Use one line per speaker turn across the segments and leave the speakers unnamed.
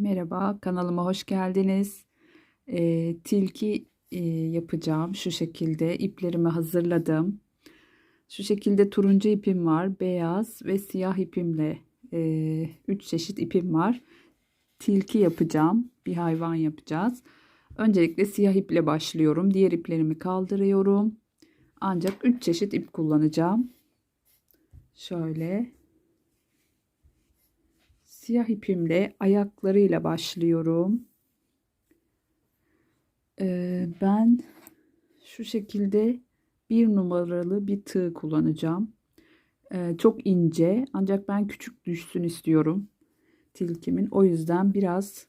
Merhaba, kanalıma hoş geldiniz. Eee, tilki eee, yapacağım. Şu şekilde iplerimi hazırladım. Şu şekilde turuncu ipim var, beyaz ve siyah ipimle eee, üç çeşit ipim var. Tilki yapacağım, bir hayvan yapacağız. Öncelikle siyah iple başlıyorum. Diğer iplerimi kaldırıyorum. Ancak üç çeşit ip kullanacağım. Şöyle. Siyah ipimle ayaklarıyla başlıyorum. Ee, ben şu şekilde bir numaralı bir tığ kullanacağım. Ee, çok ince ancak ben küçük düşsün istiyorum tilkimin. O yüzden biraz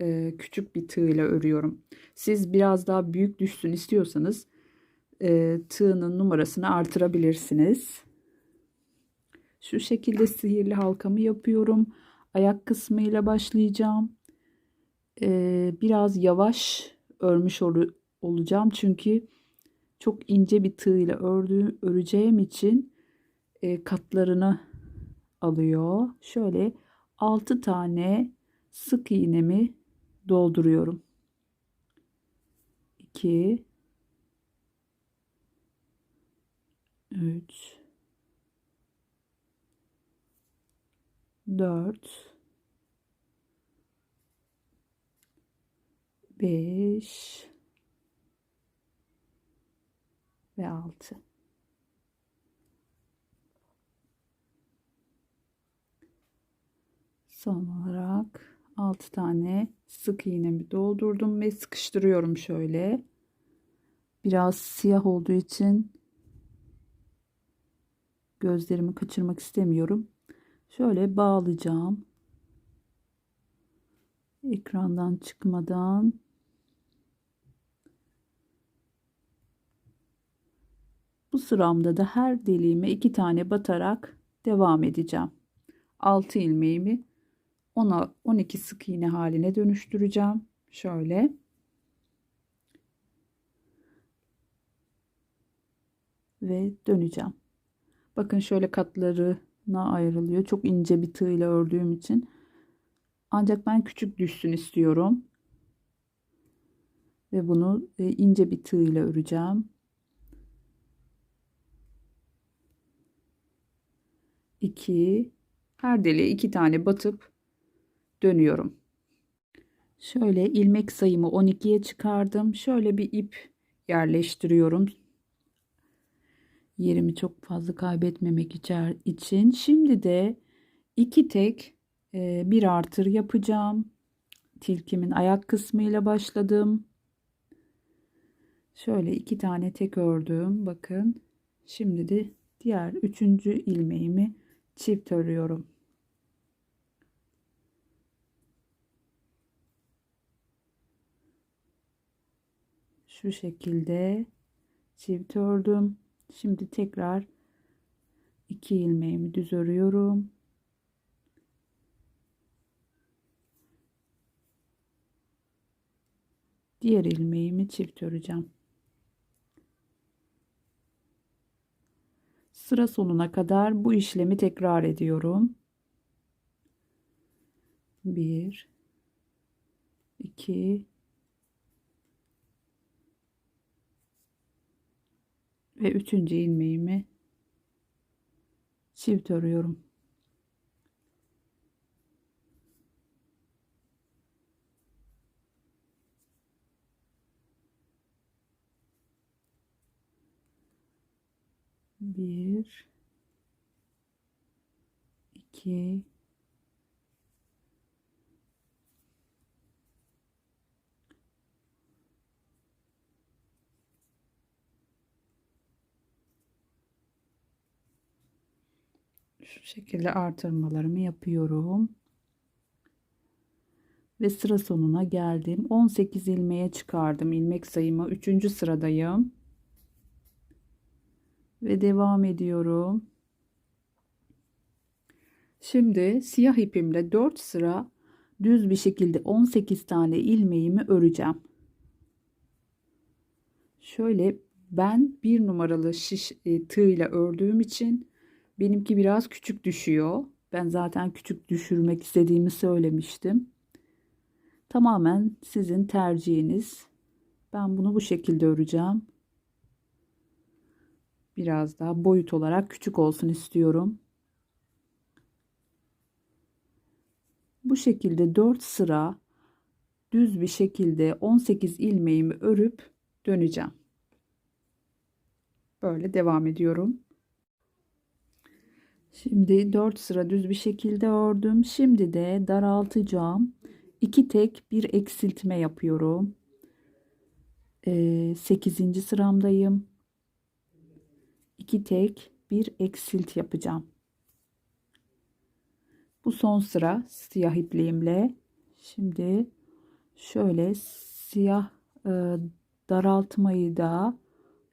e, küçük bir tığ ile örüyorum. Siz biraz daha büyük düşsün istiyorsanız e, tığının numarasını artırabilirsiniz. Şu şekilde sihirli halkamı yapıyorum ayak kısmıyla başlayacağım. Ee, biraz yavaş örmüş ol olacağım çünkü çok ince bir tığ ile ördüğüm, öreceğim için e, katlarını alıyor. Şöyle 6 tane sık iğnemi dolduruyorum. 2 3 4 5 ve 6 son olarak 6 tane sık iğnemi doldurdum ve sıkıştırıyorum şöyle. Biraz siyah olduğu için gözlerimi kaçırmak istemiyorum şöyle bağlayacağım. Ekrandan çıkmadan. Bu sıramda da her deliğime iki tane batarak devam edeceğim. 6 ilmeğimi 10'a 12 sık iğne haline dönüştüreceğim. Şöyle. Ve döneceğim. Bakın şöyle katlarına ayrılıyor çok ince bir tığ ile ördüğüm için ancak ben küçük düşsün istiyorum. Ve bunu e, ince bir tığ ile öreceğim. İki, her deliğe iki tane batıp dönüyorum. Şöyle ilmek sayımı 12'ye çıkardım. Şöyle bir ip yerleştiriyorum. Yerimi çok fazla kaybetmemek için. Şimdi de iki tek bir artır yapacağım. Tilkimin ayak kısmıyla başladım. Şöyle iki tane tek ördüm. Bakın. Şimdi de diğer üçüncü ilmeğimi çift örüyorum. Şu şekilde çift ördüm. Şimdi tekrar iki ilmeğimi düz örüyorum. diğer ilmeğimi çift öreceğim. Sıra sonuna kadar bu işlemi tekrar ediyorum. 1 2 ve üçüncü ilmeğimi çift örüyorum. bir iki şu şekilde artırmalarımı yapıyorum ve sıra sonuna geldim 18 ilmeğe çıkardım ilmek sayımı 3. sıradayım ve devam ediyorum. Şimdi siyah ipimle 4 sıra düz bir şekilde 18 tane ilmeğimi öreceğim. Şöyle ben bir numaralı şiş e, tığ ile ördüğüm için benimki biraz küçük düşüyor. Ben zaten küçük düşürmek istediğimi söylemiştim. Tamamen sizin tercihiniz. Ben bunu bu şekilde öreceğim. Biraz daha boyut olarak küçük olsun istiyorum. Bu şekilde 4 sıra düz bir şekilde 18 ilmeğimi örüp döneceğim. Böyle devam ediyorum. Şimdi 4 sıra düz bir şekilde ördüm. Şimdi de daraltacağım. 2 tek bir eksiltme yapıyorum. Ee, 8. sıramdayım. 2 tek bir eksilt yapacağım. Bu son sıra siyah ipliğimle. Şimdi şöyle siyah e, daraltmayı da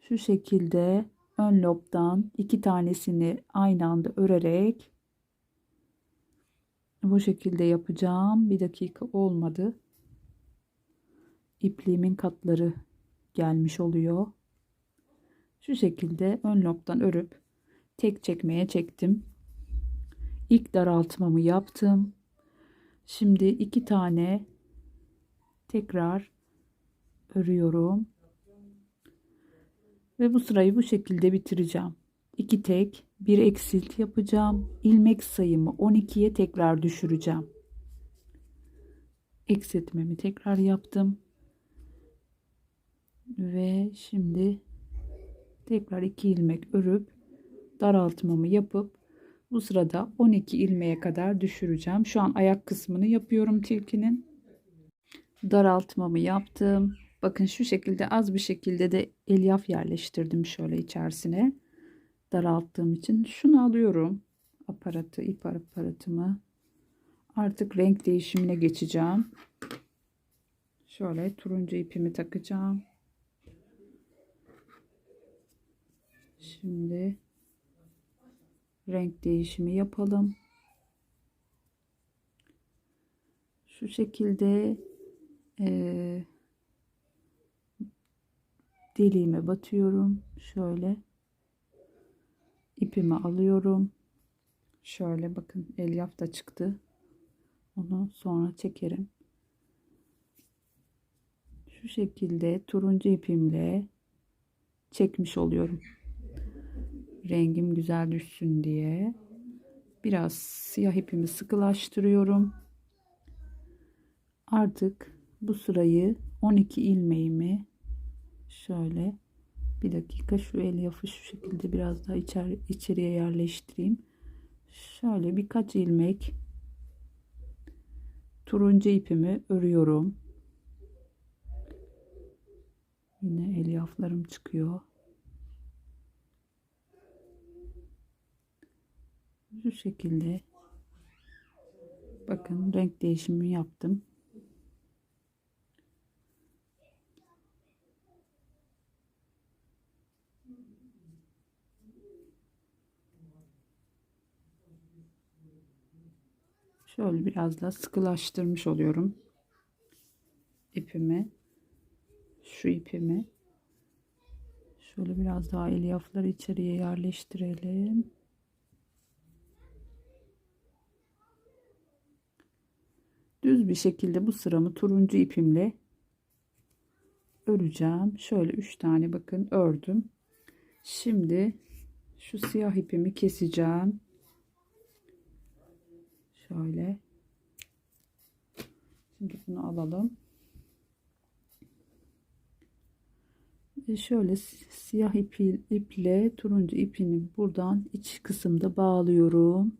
şu şekilde ön lobdan iki tanesini aynı anda örerek bu şekilde yapacağım. Bir dakika olmadı. İpliğimin katları gelmiş oluyor. Şu şekilde ön lobdan örüp tek çekmeye çektim. İlk daraltmamı yaptım. Şimdi iki tane tekrar örüyorum. Ve bu sırayı bu şekilde bitireceğim. 2 tek, bir eksilt yapacağım. İlmek sayımı 12'ye tekrar düşüreceğim. Eksiltmemi tekrar yaptım. Ve şimdi tekrar 2 ilmek örüp daraltmamı yapıp bu sırada 12 ilmeğe kadar düşüreceğim. Şu an ayak kısmını yapıyorum tilkinin. Daraltmamı yaptım. Bakın şu şekilde az bir şekilde de elyaf yerleştirdim şöyle içerisine. Daralttığım için şunu alıyorum. Aparatı, ip aparatımı. Artık renk değişimine geçeceğim. Şöyle turuncu ipimi takacağım. Şimdi renk değişimi yapalım. Şu şekilde e, deliğime batıyorum. Şöyle ipimi alıyorum. Şöyle bakın elyaf da çıktı. Onu sonra çekerim. Şu şekilde turuncu ipimle çekmiş oluyorum rengim güzel düşsün diye biraz siyah ipimi sıkılaştırıyorum. Artık bu sırayı 12 ilmeğimi şöyle bir dakika şu elyafı şu şekilde biraz daha içer, içeriye yerleştireyim. Şöyle birkaç ilmek turuncu ipimi örüyorum. Yine elyaflarım çıkıyor. şu şekilde bakın renk değişimi yaptım. Şöyle biraz da sıkılaştırmış oluyorum ipimi. Şu ipimi. Şöyle biraz daha elyafları içeriye yerleştirelim. düz bir şekilde bu sıramı turuncu ipimle öreceğim. Şöyle 3 tane bakın ördüm. Şimdi şu siyah ipimi keseceğim. Şöyle. Şimdi bunu alalım. Ve şöyle siyah ipi, iple turuncu ipini buradan iç kısımda bağlıyorum.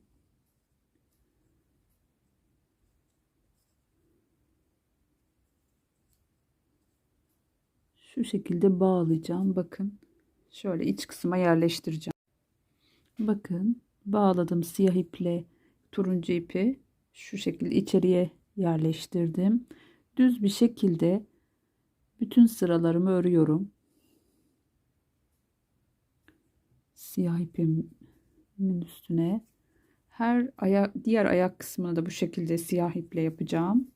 şu şekilde bağlayacağım. Bakın şöyle iç kısma yerleştireceğim. Bakın bağladım siyah iple turuncu ipi şu şekilde içeriye yerleştirdim. Düz bir şekilde bütün sıralarımı örüyorum. Siyah ipimin üstüne her ayak diğer ayak kısmını da bu şekilde siyah iple yapacağım.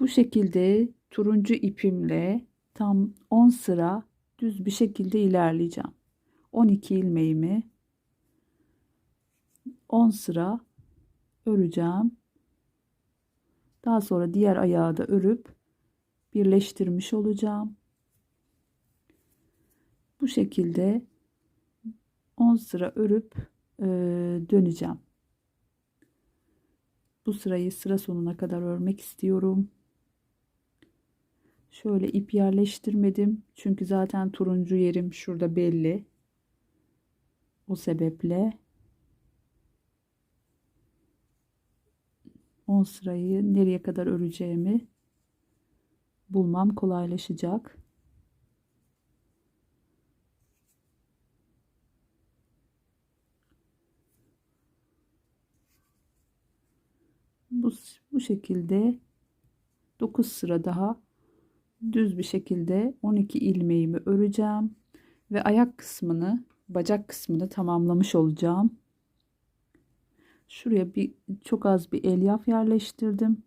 Bu şekilde turuncu ipimle tam 10 sıra düz bir şekilde ilerleyeceğim. 12 ilmeğimi 10 sıra öreceğim. Daha sonra diğer ayağı da örüp birleştirmiş olacağım. Bu şekilde 10 sıra örüp e, döneceğim. Bu sırayı sıra sonuna kadar örmek istiyorum. Şöyle ip yerleştirmedim. Çünkü zaten turuncu yerim şurada belli. O sebeple 10 sırayı nereye kadar öreceğimi bulmam kolaylaşacak. Bu, bu şekilde 9 sıra daha düz bir şekilde 12 ilmeğimi öreceğim ve ayak kısmını bacak kısmını tamamlamış olacağım. Şuraya bir çok az bir elyaf yerleştirdim.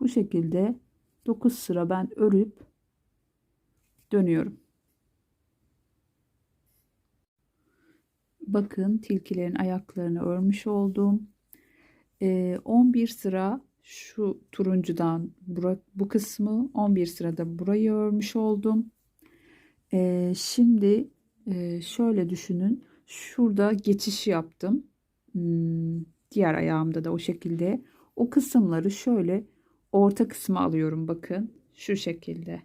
Bu şekilde 9 sıra ben örüp dönüyorum. Bakın tilkilerin ayaklarını örmüş oldum. Ee, 11 sıra şu turuncudan bu kısmı 11 sırada burayı örmüş oldum. Ee, şimdi e, şöyle düşünün. Şurada geçiş yaptım. Hmm, diğer ayağımda da o şekilde. O kısımları şöyle orta kısmı alıyorum bakın. Şu şekilde.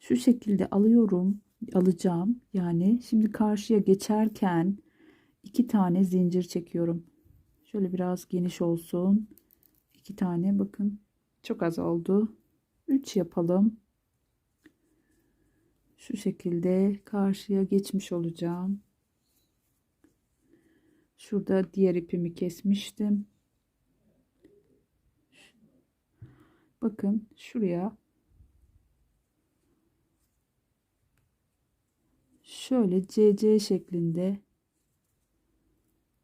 Şu şekilde alıyorum. Alacağım. Yani şimdi karşıya geçerken iki tane zincir çekiyorum. Şöyle biraz geniş olsun. iki tane bakın. Çok az oldu. 3 yapalım. Şu şekilde karşıya geçmiş olacağım. Şurada diğer ipimi kesmiştim. Bakın şuraya şöyle CC şeklinde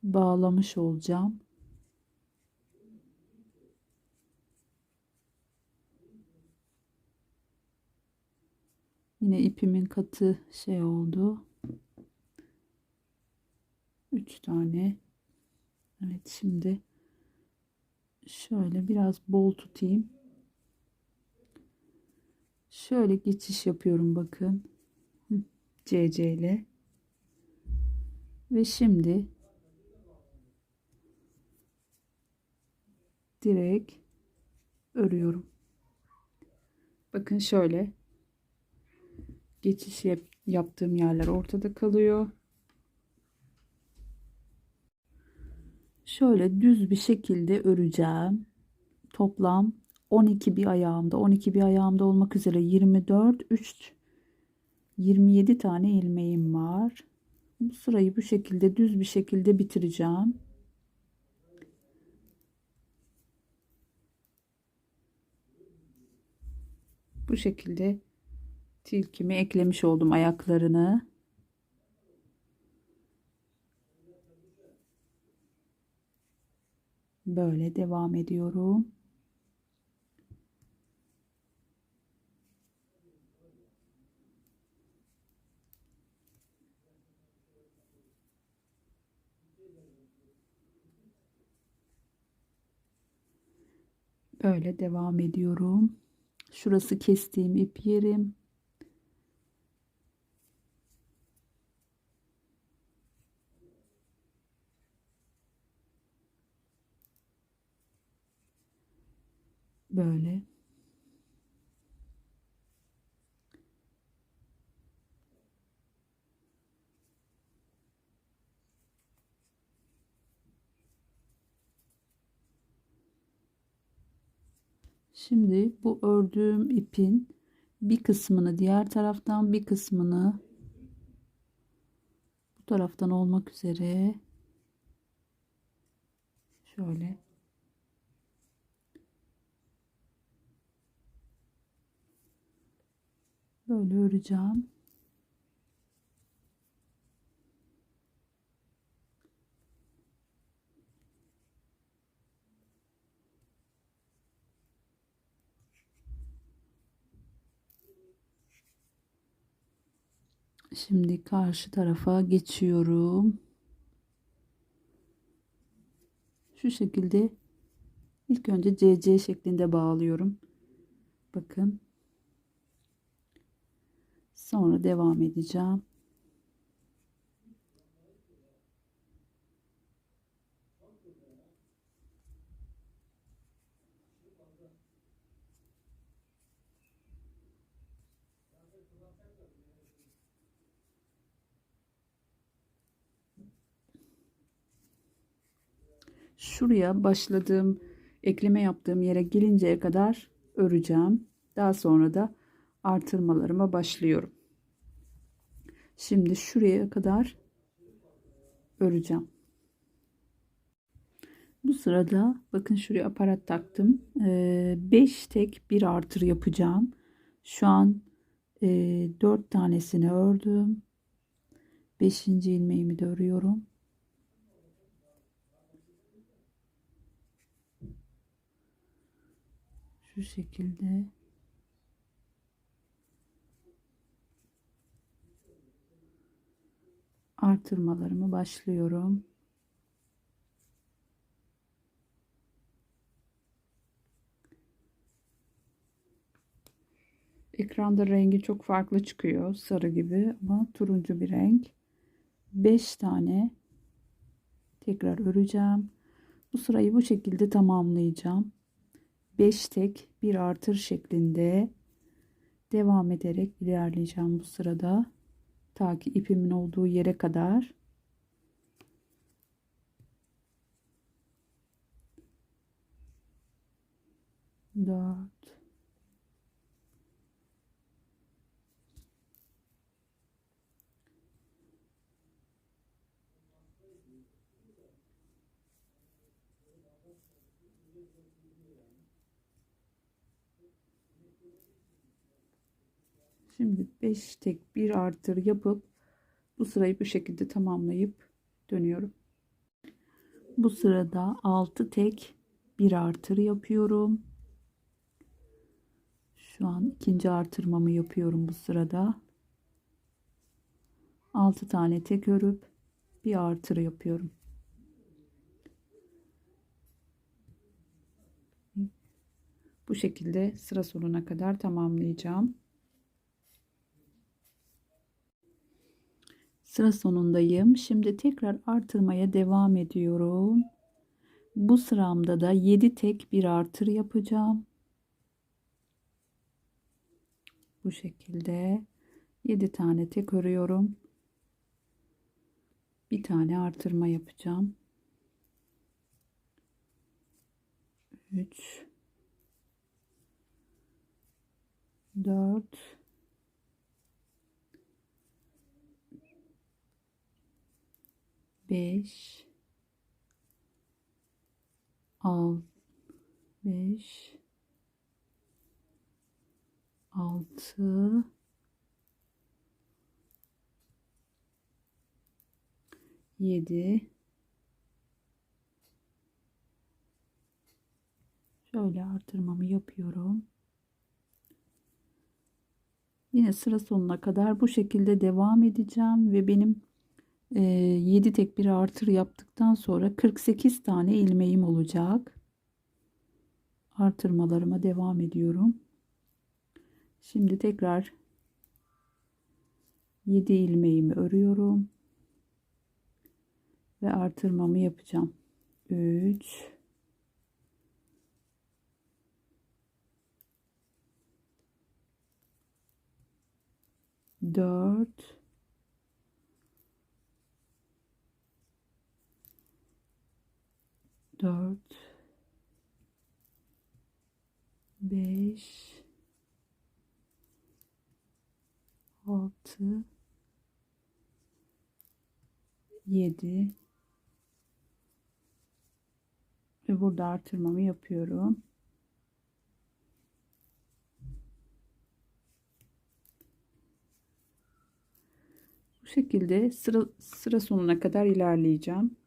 bağlamış olacağım. Yine ipimin katı şey oldu. 3 tane. Evet şimdi şöyle biraz bol tutayım. Şöyle geçiş yapıyorum bakın. CC ile. Ve şimdi direkt örüyorum. Bakın şöyle geçiş yap yaptığım yerler ortada kalıyor. Şöyle düz bir şekilde öreceğim. Toplam 12 bir ayağımda 12 bir ayağımda olmak üzere 24 3 27 tane ilmeğim var. Bu sırayı bu şekilde düz bir şekilde bitireceğim. Bu şekilde tilkimi eklemiş oldum ayaklarını. Böyle devam ediyorum. Böyle devam ediyorum. Şurası kestiğim ip yerim. Böyle. Şimdi bu ördüğüm ipin bir kısmını diğer taraftan bir kısmını bu taraftan olmak üzere şöyle böyle öreceğim. Şimdi karşı tarafa geçiyorum. Şu şekilde ilk önce CC şeklinde bağlıyorum. Bakın. Sonra devam edeceğim. Şuraya başladığım ekleme yaptığım yere gelinceye kadar öreceğim. Daha sonra da artırmalarıma başlıyorum. Şimdi şuraya kadar öreceğim. Bu sırada bakın şuraya aparat taktım. 5 ee, tek bir artır yapacağım. Şu an e, 4 tanesini ördüm. 5. ilmeğimi de örüyorum. Şu şekilde artırmalarımı başlıyorum. Ekranda rengi çok farklı çıkıyor. Sarı gibi ama turuncu bir renk. 5 tane tekrar öreceğim. Bu sırayı bu şekilde tamamlayacağım. 5 tek bir artır şeklinde devam ederek ilerleyeceğim bu sırada. Ta ki ipimin olduğu yere kadar. Dört Şimdi 5 tek bir artır yapıp bu sırayı bu şekilde tamamlayıp dönüyorum. Bu sırada 6 tek bir artır yapıyorum. Şu an ikinci artırmamı yapıyorum bu sırada. 6 tane tek örüp bir artır yapıyorum. Bu şekilde sıra sonuna kadar tamamlayacağım. Sıra sonundayım. Şimdi tekrar artırmaya devam ediyorum. Bu sıramda da 7 tek bir artır yapacağım. Bu şekilde 7 tane tek örüyorum. Bir tane artırma yapacağım. 3 4 5 6 5 6 7 şöyle artırmamı yapıyorum. Yine sıra sonuna kadar bu şekilde devam edeceğim ve benim 7 ee, tek bir artır yaptıktan sonra 48 tane ilmeğim olacak. Artırmalarıma devam ediyorum. Şimdi tekrar 7 ilmeğimi örüyorum. Ve artırmamı yapacağım. 3 4 4 5 6 7 ve burada artırmamı yapıyorum. Bu şekilde sıra sıra sonuna kadar ilerleyeceğim.